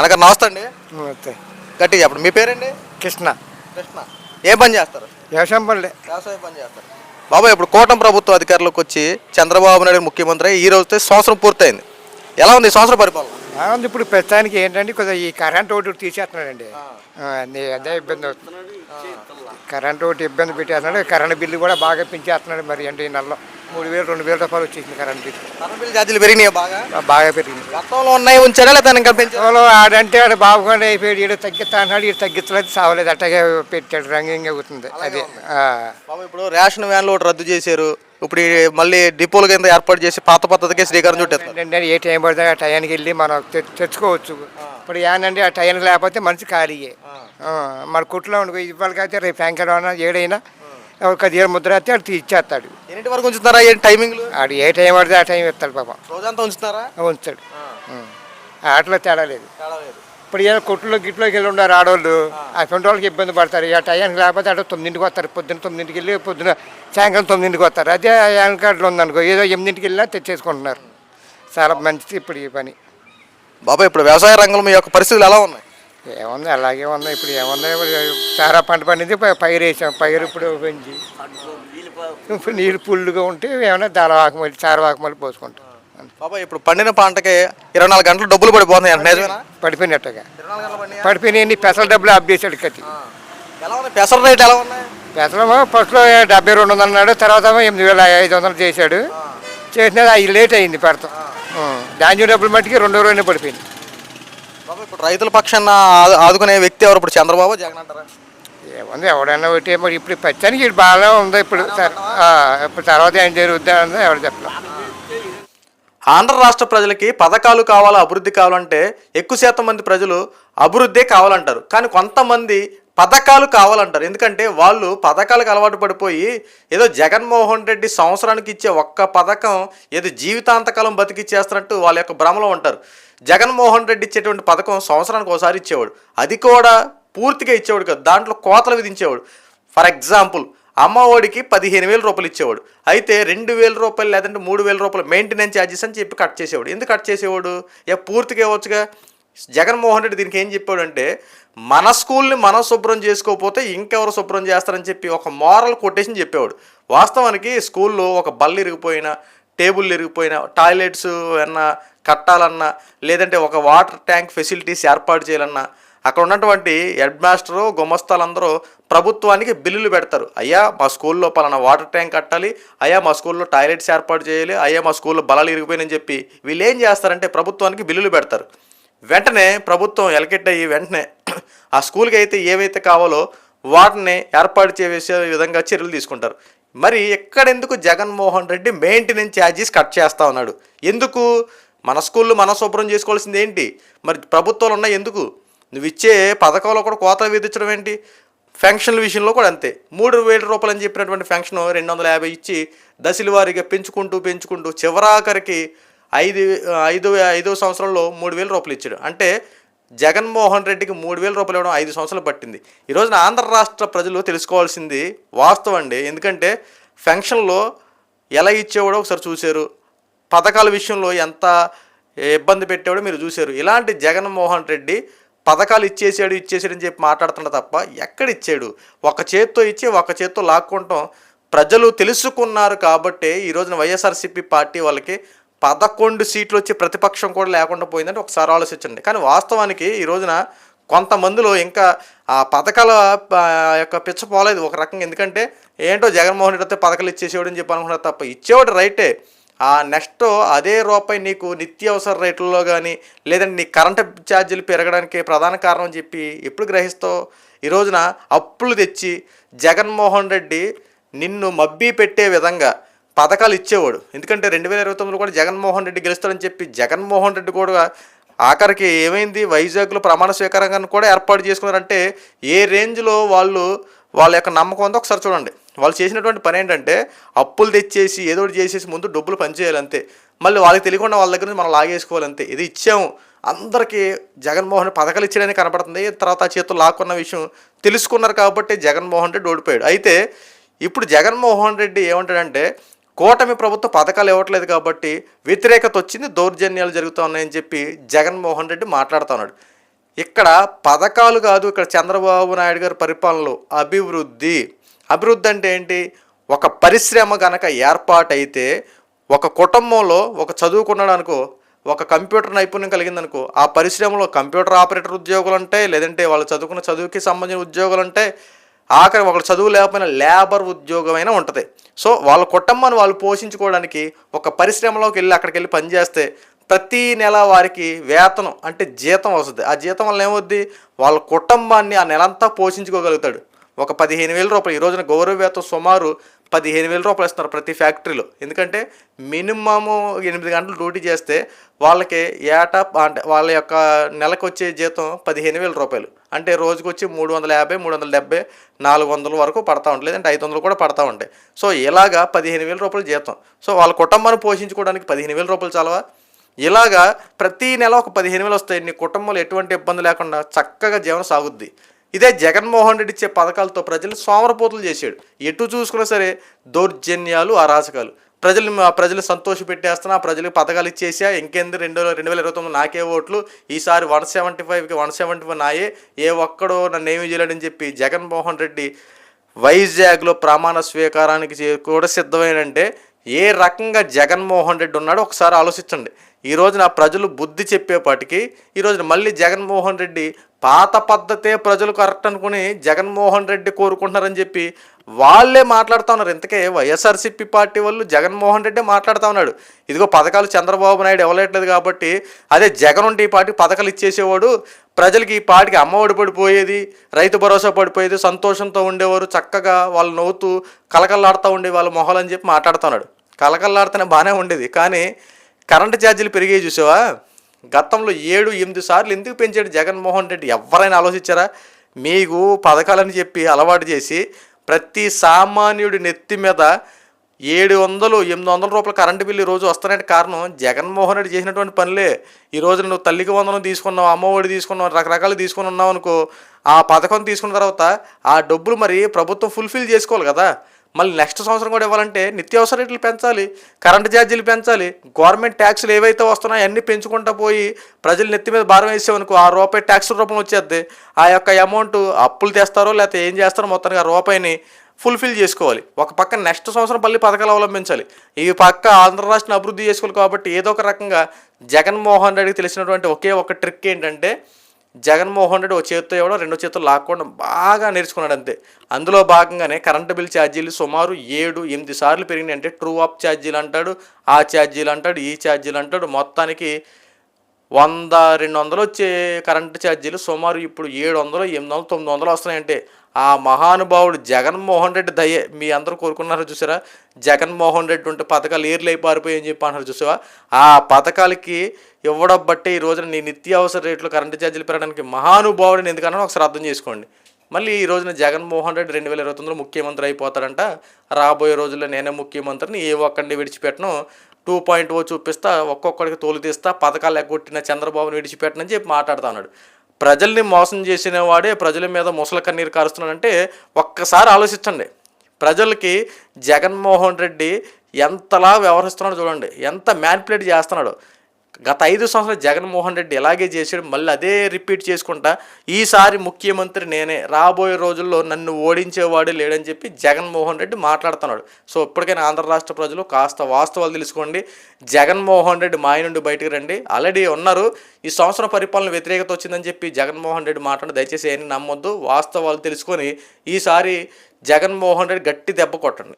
అనగా నమస్తే అండి. నమస్తే. గట్టిగా చెప్పండి. మీ పేరండి? కృష్ణ. కృష్ణ. ఏ పని చేస్తారు? వ్యవసాయం పనులే. వ్యవసాయ పని చేస్తారు. బాబాయ్ ఇప్పుడు కూటమి ప్రభుత్వ అధికారులకు వచ్చి చంద్రబాబు నాయుడు ముఖ్యమంత్రి ఈ రోజుతో సంవత్సరం పూర్తయింది. ఎలా ఉంది సంవత్సరం పరిపాలన? బాగుంది ఇప్పుడు ప్రస్తుతానికి ఏంటంటే కొద్దిగా ఈ కరెంట్ ఒకటి తీసేస్తున్నాడండి. ఆ, అదే ఇబ్బంది అవుతుంది కరెంట్ ఒకటి ఇబ్బంది పెట్టేస్తున్నాడు. కరెంట్ బిల్లు కూడా బాగా పెంచేస్తున్నాడు మరి. అంటే ఈ నెలలో మూడు వేలు రెండు వేల రూపాయలు వచ్చేసింది కరెంట్ బిల్లు. కరెంట్ బిల్ ఛార్జీలు పెరిగినాయి బాగా? పెరిగింది. గతంలో ఉన్నాయి ఉంచాడా లేదా ఇంకా పెంచారా గతంలో ఆడంటే ఆడు బాగుండి అయిపోయాడు. ఈడు తగ్గిస్తా అన్నాడు. ఈడు తగ్గించలేదు సావలేదు. అట్టగే పెట్టాడు. రంగంగా అవుతుంది. అది ఇప్పుడు రేషన్ వ్యాన్లు ఒకటి రద్దు చేశారు. ఇప్పుడు మళ్ళీ డిపోల కింద ఏర్పాటు చేసి పాత పద్ధతికే శ్రీకారం చుట్టేస్తారు. ఏంటంటే ఏ టైం పడితే ఆ టయానికి వెళ్ళి మనం తె- తెచ్చుకోవచ్చు. ఇప్పుడు ఏంటంటే ఆ టైంకి లేకపోతే మనిషి ఖాళీయే. ఆ, మన కుట్లో ఉండి ఇవాళకైతే రేపు సాయంకాలం అయినా ఏడైనా ఒక దీని ముద్ర అయితే ఆడు ఇచ్చేస్తాడు ఎన్నింటి వరకు ఉంచుతారా ఏంటి టైమింగ్లు? ఆడు ఏ టైం పడితే ఆ టైం ఇస్తాడు పాపం. రోజంతా ఉంచుతారా? ఉంచుతాడు. ఉం. ఆటలో తేడా లేదు. ఇప్పుడు ఏదో కొట్టులో గిట్లోకి వెళ్ళి ఉన్నారు ఆడవాళ్ళు ఆ. సొంత వాళ్ళకి ఇబ్బంది పడతారు. ఆ టైంకి లేకపోతే ఆడ తొమ్మిదింటికి వస్తారు. పొద్దున్న తొమ్మిదింటికి వెళ్ళి పొద్దున సాయంకాలం తొమ్మిదింటికి వస్తారు. అదే యాన్కార్డులో ఉందనుకో ఏదో ఎనిమిదింటికి వెళ్ళినా తెచ్చేసుకుంటున్నారు. చాలా మంచిది ఇప్పుడు ఈ పని. బాబా ఇప్పుడు వ్యవసాయ రంగంలో మీ యొక్క పరిస్థితులు ఎలా ఉన్నాయి? ఏముంది అలాగే ఉంది ఇప్పుడు ఏముంది ఇప్పుడు చారా పంట పండింది. ప- పైరు వేసాం. పైరు ఇప్పుడు పెంచి. ఇప్పుడు నీళ్ళు పుల్లుగా ఉంటే ఏమైనా దాల వాకమల్లి చార వాకమల్లి పోసుకుంటాం. బాబా ఇప్పుడు పండిన పంటకి ఇరవై నాలుగు గంటలు డబ్బులు పడిపోతున్నాయి నిజమేనా? పడిపోయినట్టుగా? పడిపోయినాయి పెసల డబ్బులు అబ్బేసాడు కత్తి ఎలా ఉన్నాయి? పెసర రేట్ ఎలా ఉన్నాయి? పెసలమో ఫస్ట్లో డెబ్బై రెండు వందలు అన్నాడు తర్వాత ఎనిమిది వేల ఐదు వందలు చేశాడు. చేసినది అవి లేట్ అయింది పెడతాం. ధాన్యం డబ్బులు మట్టికి రెండో రోజునే పడిపోయింది బాబా ఇప్పుడు రైతుల పక్షాన ఆదు- ఆదుకునే వ్యక్తి ఎవరు? ఇప్పుడు చంద్రబాబు జగన్ అంటారా? ఏముంది ఎవడైనా ఒకటి మరి ఇప్పుడు పచ్చానికి ఇది బాగానే ఉంది ఇప్పుడు. ఇప్పుడు తర్వాత ఏం జరుగుద్దా ఎవరు చెప్పలేదు ఆంధ్ర రాష్ట్ర ప్రజలకి పథకాలు కావాలా అభివృద్ధి కావాలంటే ఎక్కువ శాతం మంది ప్రజలు అభివృద్ధే కావాలంటారు. కానీ కొంతమంది పథకాలు కావాలంటారు. ఎందుకంటే వాళ్ళు పథకాలకు అలవాటు పడిపోయి ఏదో జగన్మోహన్ రెడ్డి సంవత్సరానికి ఇచ్చే ఒక్క పథకం ఏదో జీవితాంతకాలం బతికిచ్చేస్తున్నట్టు వాళ్ళ యొక్క భ్రమలో ఉంటారు. జగన్మోహన్ రెడ్డి ఇచ్చేటువంటి పథకం సంవత్సరానికి ఒకసారి ఇచ్చేవాడు. అది కూడా పూర్తిగా ఇచ్చేవాడు కాదు. దాంట్లో కోతలు విధించేవాడు. ఫర్ ఎగ్జాంపుల్ అమ్మఒడికి పదిహేను వేల రూపాయలు ఇచ్చేవాడు. అయితే రెండు వేల రూపాయలు లేదంటే మూడు వేల రూపాయలు మెయింటెనెన్స్ ఛార్జెస్ అని చెప్పి కట్ చేసేవాడు. ఎందుకు కట్ చేసేవాడు? ఇక పూర్తిగా ఇవ్వచ్చుగా? జగన్మోహన్ రెడ్డి దీనికి ఏం చెప్పాడంటే మన స్కూల్ని మనం శుభ్రం చేసుకోకపోతే ఇంకెవరు శుభ్రం చేస్తారని చెప్పి ఒక మోరల్ కొటేషన్ చెప్పేవాడు. వాస్తవానికి స్కూల్లో ఒక బల్ల ఇరిగిపోయినా టేబుల్ ఇరిగిపోయినా టాయిలెట్స్ ఏమన్నా కట్టాలన్నా లేదంటే ఒక వాటర్ ట్యాంక్ ఫెసిలిటీస్ ఏర్పాటు చేయాలన్నా అక్కడ ఉన్నటువంటి హెడ్ మాస్టరు గుమస్తాలందరూ ప్రభుత్వానికి బిల్లులు పెడతారు. అయ్యా మా స్కూల్లో పలానా వాటర్ ట్యాంక్ కట్టాలి అయ్యా మా స్కూల్లో టాయిలెట్స్ ఏర్పాటు చేయాలి అయ్యా మా స్కూల్లో బలాలు ఇరిగిపోయినని చెప్పి వీళ్ళు ఏం చేస్తారంటే ప్రభుత్వానికి బిల్లులు పెడతారు. వెంటనే ప్రభుత్వం ఎలకెట్ అయ్యి వెంటనే ఆ స్కూల్కి అయితే ఏవైతే కావాలో వాటిని ఏర్పాటు చేసే విధంగా చర్యలు తీసుకుంటారు. మరి ఎక్కడెందుకు Jaganmohan Reddy maintenance charges cut చేస్తా ఉన్నాడు? ఎందుకు? మన స్కూళ్ళు మనం శుభ్రం చేసుకోవాల్సింది ఏంటి? మరి ప్రభుత్వాలు ఉన్నాయి ఎందుకు? నువ్వు ఇచ్చే పథకంలో కూడా కోతలు విధించడం ఏంటి? ఫెన్షన్ల విషయంలో కూడా అంతే. మూడు వేల రూపాయలు అని చెప్పినటువంటి ఫెన్షన్ రెండు వందల యాభై ఇచ్చి దశల వారీగా పెంచుకుంటూ పెంచుకుంటూ చివరాఖరికి ఐదు ఐదు ఐదో సంవత్సరంలో మూడు వేల రూపాయలు ఇచ్చాడు. అంటే జగన్మోహన్ రెడ్డికి మూడు వేల రూపాయలు ఇవ్వడం ఐదు సంవత్సరాలు పట్టింది. ఈ రోజున ఆంధ్ర రాష్ట్ర ప్రజలు తెలుసుకోవాల్సింది వాస్తవం అండి. ఎందుకంటే ఫెన్షన్లో ఎలా ఇచ్చేవాడో ఒకసారి చూశారు. పథకాల విషయంలో ఎంత ఇబ్బంది పెట్టేవాడో మీరు చూశారు. ఇలాంటి జగన్మోహన్ రెడ్డి పథకాలు ఇచ్చేసాడు ఇచ్చేసాడు అని చెప్పి మాట్లాడుతున్నా తప్ప ఎక్కడ ఇచ్చాడు ఒక చేత్తో ఇచ్చి ఒక చేత్తో లాక్కుంటాం. ప్రజలు తెలుసుకున్నారు కాబట్టి ఈ రోజున వైఎస్ఆర్సీపీ పార్టీ వాళ్ళకి పదకొండు సీట్లు వచ్చి ప్రతిపక్షం కూడా లేకుండా పోయిందంటే ఒకసారి ఆలోచించండి. కానీ వాస్తవానికి ఈ రోజున కొంతమందిలో ఇంకా ఆ పథకాల యొక్క పిచ్చ పోలేదు ఒక రకంగా. ఎందుకంటే ఏంటో జగన్మోహన్ రెడ్డి అయితే పథకాలు ఇచ్చేసేవాడు అని చెప్పి అనుకున్నారు తప్ప ఇచ్చేవాడు రైటే. ఆ నెక్స్ట్ అదే రూపాయి నీకు నిత్యావసర రేట్లలో కానీ లేదంటే నీ కరెంటు ఛార్జీలు పెరగడానికి ప్రధాన కారణం చెప్పి ఎప్పుడు గ్రహిస్తావు? ఈ రోజున అప్పులు తెచ్చి జగన్మోహన్ రెడ్డి నిన్ను మబ్బీ పెట్టే విధంగా పథకాలు ఇచ్చేవాడు. ఎందుకంటే రెండు వేల ఇరవై తొమ్మిదిలో కూడా జగన్మోహన్ రెడ్డి గెలుస్తాడని చెప్పి జగన్మోహన్ రెడ్డి కూడా ఆఖరికి ఏమైంది? వైజాగ్లో ప్రమాణ స్వీకారంగా కూడా ఏర్పాటు చేసుకున్నారంటే ఏ రేంజ్లో వాళ్ళు వాళ్ళ యొక్క నమ్మకం ఉందో ఒకసారి చూడండి. వాళ్ళు చేసినటువంటి పని ఏంటంటే అప్పులు తెచ్చేసి ఏదో ఒకటి చేసేసి ముందు డబ్బులు పనిచేయాలి అంతే. మళ్ళీ వాళ్ళకి తెలియకుండా వాళ్ళ దగ్గర నుంచి మనం లాగేసుకోవాలి అంతే. ఇది ఇచ్చాము. అందరికీ జగన్మోహన్ పథకాలు ఇచ్చాడని కనపడుతుంది. తర్వాత చేతులు లాక్కున్న విషయం తెలుసుకున్నారు కాబట్టి జగన్మోహన్ రెడ్డి ఓడిపోయాడు. అయితే ఇప్పుడు జగన్మోహన్ రెడ్డి ఏమంటాడంటే కూటమి ప్రభుత్వం పథకాలు ఇవ్వట్లేదు కాబట్టి వ్యతిరేకత వచ్చింది దౌర్జన్యాలు జరుగుతూ ఉన్నాయని చెప్పి జగన్మోహన్ రెడ్డి మాట్లాడుతూ ఉన్నాడు. ఇక్కడ పథకాలు కాదు ఇక్కడ చంద్రబాబు నాయుడు గారి పరిపాలనలో అభివృద్ధి. అభివృద్ధి అంటే ఏంటి? ఒక పరిశ్రమ గనక ఏర్పాటైతే ఒక కుటుంబంలో ఒక చదువుకున్నాడు అనుకో ఒక కంప్యూటర్ నైపుణ్యం కలిగిందనుకో ఆ పరిశ్రమలో కంప్యూటర్ ఆపరేటర్ ఉద్యోగులు ఉంటాయి లేదంటే వాళ్ళు చదువుకున్న చదువుకి సంబంధించిన ఉద్యోగులు ఉంటాయి ఆఖరి ఒకళ్ళు చదువు లేకపోయినా లేబర్ ఉద్యోగమైనా ఉంటుంది. సో వాళ్ళ కుటుంబాన్ని వాళ్ళు పోషించుకోవడానికి ఒక పరిశ్రమలోకి వెళ్ళి అక్కడికి వెళ్ళి పనిచేస్తే ప్రతి నెల వారికి వేతనం అంటే జీతం వస్తుంది. ఆ జీతం వల్ల ఏమవుద్ది? వాళ్ళ కుటుంబాన్ని ఆ నెలంతా పోషించుకోగలుగుతాడు. ఒక పదిహేను వేల రూపాయలు. ఈ రోజున గౌరవ వేతనం సుమారు పదిహేను వేల రూపాయలు ఇస్తున్నారు ప్రతి ఫ్యాక్టరీలో. ఎందుకంటే మినిమము ఎనిమిది గంటలు డ్యూటీ చేస్తే వాళ్ళకి ఏటా అంటే వాళ్ళ యొక్క నెలకు వచ్చే జీతం పదిహేను వేల రూపాయలు. అంటే రోజుకు వచ్చి మూడు వందల యాభై మూడు వందల డెబ్బై నాలుగు వందల వరకు పడతా ఉంటాయి. లేదంటే ఐదు వందలు కూడా పడతా ఉంటాయి. సో ఇలాగా పదిహేను వేల రూపాయలు జీతం. సో వాళ్ళ కుటుంబాన్ని పోషించుకోవడానికి పదిహేను వేల రూపాయలు చాలవా? ఇలాగా ప్రతి నెల ఒక పదిహేను వేలు వస్తాయి. నీ కుటుంబంలో ఎటువంటి ఇబ్బంది లేకుండా చక్కగా జీవనం సాగుద్ది. ఇదే జగన్మోహన్ రెడ్డి ఇచ్చే పథకాలతో ప్రజలు సోమరపోతులు చేశాడు. ఎటు చూసుకున్నా సరే దౌర్జన్యాలు అరాచకాలు. ప్రజలు ప్రజలు సంతోష పెట్టేస్తున్నా ప్రజలకు పథకాలు ఇచ్చేసా ఇంకేంది రెండు రెండు వేల ఇరవై తొమ్మిది నాకే ఓట్లు. ఈసారి వన్ సెవెంటీ ఫైవ్కి వన్ సెవెంటీ ఫైవ్ నాయే. ఏ ఒక్కడో నన్ను ఏమీ చేయలేడని చెప్పి జగన్మోహన్ రెడ్డి వైజాగ్లో ప్రమాణ స్వీకారానికి కూడా సిద్ధమైనంటే ఏ రకంగా జగన్మోహన్ రెడ్డి ఉన్నాడో ఒకసారి ఆలోచించండి. ఈ రోజున ప్రజలు బుద్ధి చెప్పేపాటికి ఈ రోజున మళ్ళీ జగన్మోహన్ రెడ్డి పాత పద్ధతే ప్రజలు కరెక్ట్ అనుకుని జగన్మోహన్ రెడ్డి కోరుకుంటున్నారని చెప్పి వాళ్ళే మాట్లాడుతూ ఉన్నారు. ఇంతకే వైఎస్ఆర్సీపీ పార్టీ వాళ్ళు జగన్మోహన్ రెడ్డి మాట్లాడుతూ ఉన్నాడు. ఇదిగో పథకాలు చంద్రబాబు నాయుడు ఇవ్వలేట్లేదు కాబట్టి అదే జగన్ ఉంటే ఈ పార్టీకి పథకాలు ఇచ్చేసేవాడు ప్రజలకి ఈ పార్టీకి అమ్మఒడి పడిపోయేది రైతు భరోసా పడిపోయేది సంతోషంతో ఉండేవారు చక్కగా వాళ్ళు నవ్వుతూ కలకల్లాడుతూ ఉండే వాళ్ళ మొహాలని అని చెప్పి మాట్లాడుతున్నాడు కలకల్లాడితేనే బాగానే ఉండేది. కానీ కరెంటు ఛార్జీలు పెరిగాయి చూసావా? గతంలో ఏడు ఎనిమిది సార్లు ఎందుకు పెంచాడు జగన్మోహన్ రెడ్డి? ఎవరైనా ఆలోచించారా? మీకు పథకాలని చెప్పి అలవాటు చేసి ప్రతి సామాన్యుడి నెత్తి మీద ఏడు వందలు ఎనిమిది వందల రూపాయల కరెంటు బిల్లు ఈరోజు రోజు వస్తానంటే కారణం జగన్మోహన్ రెడ్డి చేసినటువంటి పనులే. ఈ రోజు నువ్వు తల్లికి వందనం తీసుకున్నావు అమ్మఒడి తీసుకున్నావు రకరకాలు తీసుకుని ఉన్నావు అనుకో ఆ పథకం తీసుకున్న తర్వాత ఆ డబ్బులు మరి ప్రభుత్వం ఫుల్ఫిల్ చేసుకోవాలి కదా. మళ్ళీ నెక్స్ట్ సంవత్సరం కూడా ఇవ్వాలంటే నిత్యావసర రేట్లు పెంచాలి కరెంటు ఛార్జీలు పెంచాలి గవర్నమెంట్ ట్యాక్సులు ఏవైతే వస్తున్నాయో అన్నీ పెంచుకుంటా పోయి ప్రజలు నెత్తి మీద భారం వేసేవనుకో ఆ రూపాయి ట్యాక్స్ రూపంలో వచ్చేద్ది. ఆ యొక్క అమౌంట్ అప్పులు తెస్తారో లేకపోతే ఏం చేస్తారో మొత్తానికి ఆ రూపాయిని ఫుల్ఫిల్ చేసుకోవాలి. ఒక పక్క నెక్స్ట్ సంవత్సరం మళ్ళీ పథకాలు అవలంబించాలి. ఈ పక్క ఆంధ్ర రాష్ట్రం అభివృద్ధి చేసుకోవాలి కాబట్టి ఏదో ఒక రకంగా జగన్మోహన్ రెడ్డికి తెలిసినటువంటి ఒకే ఒక ట్రిక్ ఏంటంటే జగన్మోహన్ రెడ్డి ఒక చేతితో ఇవ్వడం రెండో చేతితో లాక్కోవడం బాగా నేర్చుకున్నాడు అంతే. అందులో భాగంగానే కరెంటు బిల్ ఛార్జీలు సుమారు ఏడు ఎనిమిది సార్లు పెరిగినాయి అంటే ట్రూ అప్ ఛార్జీలు అంటాడు ఆ ఛార్జీలు అంటాడు ఈ ఛార్జీలు అంటాడు. మొత్తానికి వంద రెండు వందలు వచ్చే కరెంటు ఛార్జీలు సుమారు ఇప్పుడు ఏడు వందలు ఎనిమిది వందలు తొమ్మిది వందలు వస్తున్నాయంటే ఆ మహానుభావుడు జగన్మోహన్ రెడ్డి దయ మీ అందరూ కోరుకున్నారు చూసారా? జగన్మోహన్ రెడ్డి ఉంటే పథకాలు ఏర్లై పారిపోయాయని చెప్పి అన్నారు చూసావా? ఆ పథకాలకి ఇవ్వడం బట్టే ఈ రోజున నీ నిత్యావసర రేట్లు కరెంటు ఛార్జీలు పెరగడానికి మహానుభావుడిని ఎందుకన్నా ఒకసారి అర్థం చేసుకోండి. మళ్ళీ ఈ రోజున జగన్మోహన్ రెడ్డి రెండు వేల ఇరవై తొమ్మిదిలో ముఖ్యమంత్రి అయిపోతాడంట. రాబోయే రోజుల్లో నేనే ముఖ్యమంత్రిని ఏ ఒక్కడిని విడిచిపెట్టను. టూ పాయింట్ ఓ చూపిస్తా ఒక్కొక్కడికి తోలు తీస్తా పథకాలు ఎగ్గొట్టిన చంద్రబాబుని విడిచిపెట్టనని చెప్పి మాట్లాడుతా ఉన్నాడు. ప్రజల్ని మోసం చేసిన వాడే ప్రజల మీద ముసల కన్నీరు కారుస్తున్నాడంటే ఒక్కసారి ఆలోచించండి. ప్రజలకి జగన్మోహన్ రెడ్డి ఎంతలా వ్యవహరిస్తున్నాడో చూడండి. ఎంత మ్యాన్పులేట్ చేస్తున్నాడో. గత ఐదు సంవత్సరాలు జగన్మోహన్ రెడ్డి ఇలాగే చేసాడు మళ్ళీ అదే రిపీట్ చేసుకుంటా ఈసారి ముఖ్యమంత్రి నేనే రాబోయే రోజుల్లో నన్ను ఓడించేవాడు లేడని చెప్పి జగన్మోహన్ రెడ్డి మాట్లాడుతున్నాడు. సో ఇప్పటికైనా ఆంధ్ర రాష్ట్ర ప్రజలు కాస్త వాస్తవాలు తెలుసుకోండి. జగన్మోహన్ రెడ్డి మాయ నుండి బయటకు రండి. ఆల్రెడీ ఉన్నారు. ఈ సంవత్సరం పరిపాలన వ్యతిరేకత వచ్చిందని చెప్పి జగన్మోహన్ రెడ్డి మాట్లాడి దయచేసి ఏమీ నమ్మొద్దు. వాస్తవాలు తెలుసుకొని ఈసారి జగన్మోహన్ రెడ్డి గట్టి దెబ్బ కొట్టండి.